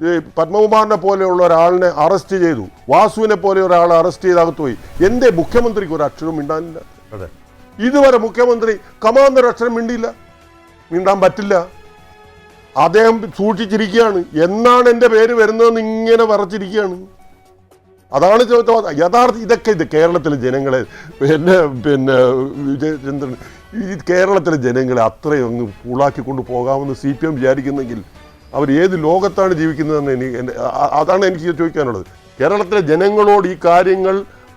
ഈ പത്മകുമാറിനെ പോലെയുള്ള ഒരാളിനെ അറസ്റ്റ് ചെയ്തു. വാസുവിനെ പോലെ ഒരാളെ അറസ്റ്റ് ചെയ്ത് അകത്ത് പോയി. എന്തേ മുഖ്യമന്ത്രിക്ക് ഒരു അക്ഷരം മിണ്ടാനില്ല? അതെ. ഇതുവരെ മുഖ്യമന്ത്രി കമാന്നൊരു അക്ഷരം മിണ്ടിയില്ല. മിണ്ടാൻ പറ്റില്ല. അദ്ദേഹം സൂക്ഷിച്ചിരിക്കുകയാണ്. എന്നാണ് എന്റെ പേര് വരുന്നതെന്ന് ഇങ്ങനെ വറച്ചിരിക്കുകയാണ് അതാണ് യഥാർത്ഥ ഇതൊക്കെ ഇത് കേരളത്തിലെ ജനങ്ങളെ പിന്നെ പിന്നെ വിജയചന്ദ്രൻ ഈ കേരളത്തിലെ ജനങ്ങളെ അത്രയും അങ്ങ് പൂളാക്കിക്കൊണ്ട് പോകാമെന്ന് സി പി എം വിചാരിക്കുന്നെങ്കിൽ അവർ ഏത് ലോകത്താണ് ജീവിക്കുന്നതെന്ന് എനിക്ക് അതാണ് എനിക്ക് ചോദിക്കാനുള്ളത്. കേരളത്തിലെ ജനങ്ങളോട് ഈ കാര്യങ്ങൾ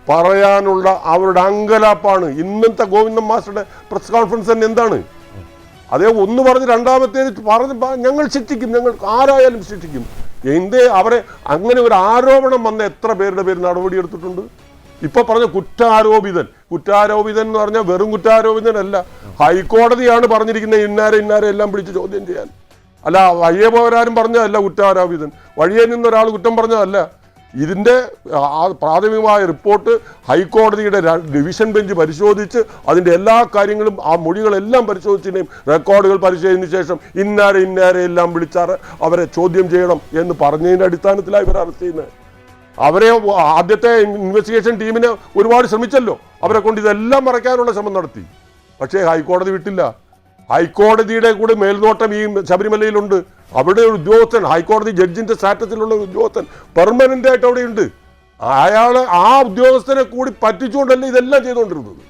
പറയാനുള്ള അവരുടെ അങ്കലാപ്പാണ്. ഇന്നത്തെ ഗോവിന്ദൻ മാസ്റ്ററുടെ പ്രസ് കോൺഫറൻസ് തന്നെ എന്താണ്? അതേ ഒന്ന് പറഞ്ഞ് രണ്ടാമത്തേത് പറഞ്ഞ് ഞങ്ങൾ ശിക്ഷിക്കും. ഞങ്ങൾ ആരായാലും ശിക്ഷിക്കും. എന്തേ അവരെ അങ്ങനെ ഒരു ആരോപണം വന്ന എത്ര പേരുടെ പേര് നടപടിയെടുത്തിട്ടുണ്ട് ഇപ്പൊ പറഞ്ഞ കുറ്റാരോപിതൻ. കുറ്റാരോപിതൻ എന്ന് പറഞ്ഞാൽ വെറും കുറ്റാരോപിതനല്ല. ഹൈക്കോടതിയാണ് പറഞ്ഞിരിക്കുന്നത് ഇന്നാരെ ഇന്നാരെ എല്ലാം പിടിച്ച് ചോദ്യം ചെയ്യാൻ. അല്ല വഴിയെ പോരാരും പറഞ്ഞതല്ല കുറ്റാരോപിതൻ. വഴിയെ നിന്നൊരാൾ കുറ്റം പറഞ്ഞതല്ല. ഇതിന്റെ പ്രാഥമികമായ റിപ്പോർട്ട് ഹൈക്കോടതിയുടെ ഡിവിഷൻ ബെഞ്ച് പരിശോധിച്ച് അതിന്റെ എല്ലാ കാര്യങ്ങളും ആ മൊഴികളെല്ലാം പരിശോധിച്ചതിനെയും റെക്കോർഡുകൾ പരിശോധിച്ചതിന് ശേഷം ഇന്നാരെ ഇന്നാരെ എല്ലാം വിളിച്ചാറ് അവരെ ചോദ്യം ചെയ്യണം എന്ന് പറഞ്ഞതിന്റെ അടിസ്ഥാനത്തിലാണ് ഇവർ അറസ്റ്റ് ചെയ്യുന്നത്. അവരെ ആദ്യത്തെ ഇൻവെസ്റ്റിഗേഷൻ ടീമിനെ ഒരുപാട് ശ്രമിച്ചല്ലോ. അവരെ കൊണ്ട് ഇതെല്ലാം മറയ്ക്കാനുള്ള ശ്രമം നടത്തി. പക്ഷേ ഹൈക്കോടതി വിട്ടില്ല. ഹൈക്കോടതിയുടെ കൂടെ മേൽനോട്ടം ഈ ശബരിമലയിലുണ്ട്. അവിടെ ഒരു ഉദ്യോഗസ്ഥൻ ഹൈക്കോടതി ജഡ്ജിന്റെ സ്റ്റാറ്റസിലുള്ള ഒരു ഉദ്യോഗസ്ഥൻ പെർമനന്റ് ആയിട്ട് അവിടെയുണ്ട്. അയാൾ ആ ഉദ്യോഗസ്ഥനെ കൂടി പറ്റിച്ചുകൊണ്ടല്ലേ ഇതെല്ലാം ചെയ്തുകൊണ്ടിരുന്നത്?